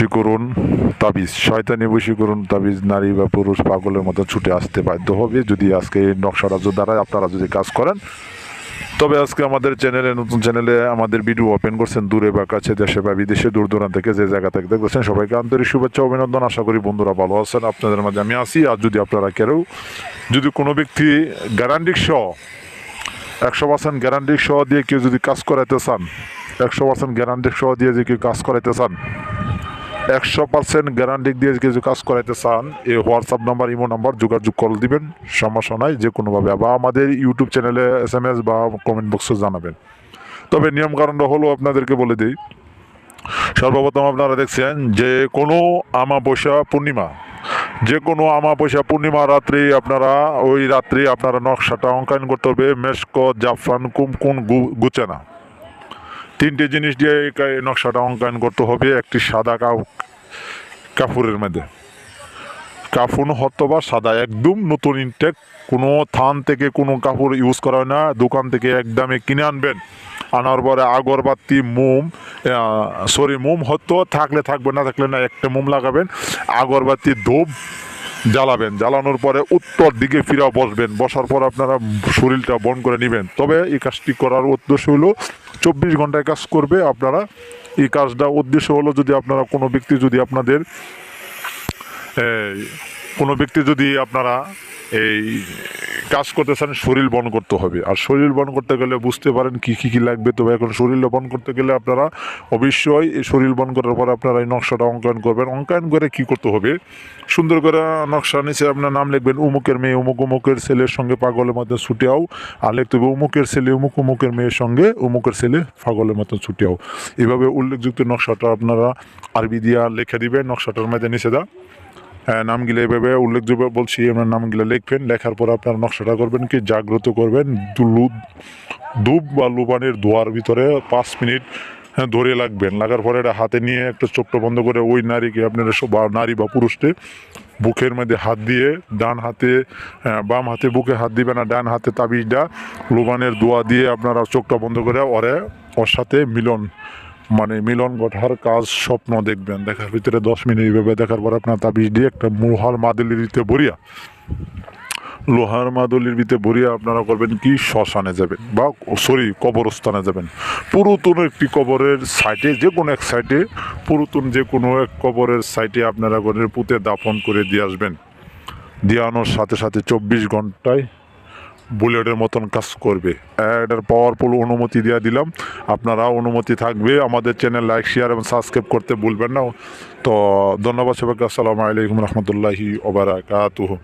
বশীকরণ তাবিজ, শয়তানি বশীকরণ তাবিজ, নারী বা পুরুষ, পাগলের মতো ছুটে আসতে বাধ্য হবে। যদি আজকে এই নকশাটা দ্বারা আপনারা যদি কাজ করেন, তবে আজকে আমাদের চ্যানেলে, নতুন চ্যানেলে আমাদের ভিডিও ওপেন করছেন দূরে বা কাছে, দেশে বা বিদেশে, দূর দূরান্ত থেকে যে জায়গা থেকে দেখতেছেন, সবাইকে আন্তরিক শুভেচ্ছা, অভিনন্দন। আশা করি বন্ধুরা ভালো আছেন, আপনাদের মাঝে আমি আসি আর যদি আপনারা কেউ, যদি কোনো ব্যক্তি গ্যারান্টি সহ, একশো পার্সেন্ট গ্যারান্টি সহ দিয়ে কেউ যদি কাজ করাইতে চান, একশো পার্সেন্ট গ্যারান্টি সহ দিয়ে যে কেউ কাজ করাইতে চান একশো পার্সেন্ট গ্যারান্টি দিয়ে কিছু কাজ করাইতে চান, এই হোয়াটসঅ্যাপ নাম্বার ইমো নাম্বার যোগাযোগ করে দিবেন, সমস্যা নাই, যে কোনোভাবে বা আমাদের ইউটিউব চ্যানেলে এস এম এস বা কমেন্ট বক্সে জানাবেন। তবে নিয়ম কারণটা হলো আপনাদেরকে বলে দিই, সর্বপ্রথম আপনারা দেখছেন যে কোনো আমাবস্যা পূর্ণিমা, যে কোনো আমাবস্যা পূর্ণিমা রাত্রি আপনারা, ওই রাত্রি আপনারা নকশাটা অঙ্কায়ন করতে হবে, মেশক, জাফরান কুমকুন গুচেনা তিনটে জিনিস দিয়ে এই নকশাটা অঙ্কায়ন করতে হবে, একটি সাদা কাপড়ের মধ্যে। কাফুন হতো বা সাদা, একদম নতুন ইনটেক কোনো থান থেকে কোনো কাপড় ইউজ করা না, দোকান থেকে একদমে কিনে আনবেন। আনার পরে আগরবাতি, মোম সরি মোম হতো, থাকলে থাকবে, না থাকলে না, একটা মোম লাগাবেন। আগরবাতি, ধূপ জ্বালাবেন। জ্বালানোর পরে উত্তর দিকে ফিরা বসবেন। বসার পর আপনারা শরীরটা বন করে নেবেন। তবে এই কাজটি করার উদ্দেশ্য হলো, চব্বিশ ঘন্টায় কাজ করবে আপনারা। এই কাজটা উদ্দেশ্য হলো যদি আপনারা কোনো ব্যক্তি যদি আপনাদের কোনো ব্যক্তি যদি আপনারা এই কাজ করতে চান শরীর বন করতে হবে। আর শরীর বন করতে গেলে বুঝতে পারেন কি কি, কী লাগবে। তবে এখন শরীর বন করতে গেলে আপনারা অবশ্যই এই শরীর বন করার পর আপনারা এই নকশাটা অঙ্কন করবেন। অঙ্কন করে কি করতে হবে? সুন্দর করে নকশা নিচে আপনার নাম লিখবেন, উমুকের মেয়ে, উমুক, উমুকের ছেলের সঙ্গে পাগলের মতো ছুটিয়াও আর লিখতে হবে, উমুকের ছেলে, উমুক, উমুকের মেয়ের সঙ্গে উমুকের ছেলে, পাগলের মতো ছুটিয়াও এভাবে উল্লেখযুক্ত নকশাটা আপনারা আরবি দিয়া লিখে দিবেন, নকশাটার মধ্যে নিচে দা নামগুলো এভাবে উল্লেখযোগ্য বলছি আপনার নামগুলো লিখবেন লেখার পর আপনার নকশাটা করবেন কি জাগ্রত করবেন ধূপ বা লুবানের ধোয়ার ভিতরে পাঁচ মিনিট হ্যাঁ, ধরে লাগবেন লাগার পরে এটা হাতে নিয়ে একটা চোখটা বন্ধ করে ওই নারীকে আপনারা সব নারী বা পুরুষকে বুকের মধ্যে হাত দিয়ে ডান হাতে হ্যাঁ, বাম হাতে বুকে হাত দিবেন আর ডান হাতে তাবিজটা লুবানের দোয়া দিয়ে আপনারা চোখটা বন্ধ করে ওরে ওর সাথে মিলন। মানে মিলন ঘটার কাজ স্বপ্ন দেখবেন। দেখার ভিতরে দশ মিনিট এইভাবে দেখার পর আপনার তাবিজ দিয়ে একটা লোহার মাদুলির ভিতরে ভরিয়া লোহার মাদুলির ভিতরে ভরিয়া আপনারা করবেন কি? শ্মশানে যাবেন বা সরি, কবরস্থানে যাবেন। পুরাতন একটি কবরের সাইটে যে কোনো এক সাইটে পুরাতন যে কোনো এক কবরের সাইটে আপনারা করে পুঁতে দাফন করে দিয়ে আসবেন। দিয়ে আনোর সাথে সাথে চব্বিশ ঘন্টায় বুলেটের মতন কাজ করবে। এটার পাওয়ারফুল অনুমতি দিয়ে দিলাম। আপনারা অনুমতি থাকবে। আমাদের চ্যানেল লাইক শেয়ার এবং সাবস্ক্রাইব করতে ভুলবেন না। তো ধন্যবাদ সবাইকে। আসসালামু আলাইকুম রহমতুল্লাহি ওবারাকাতুহ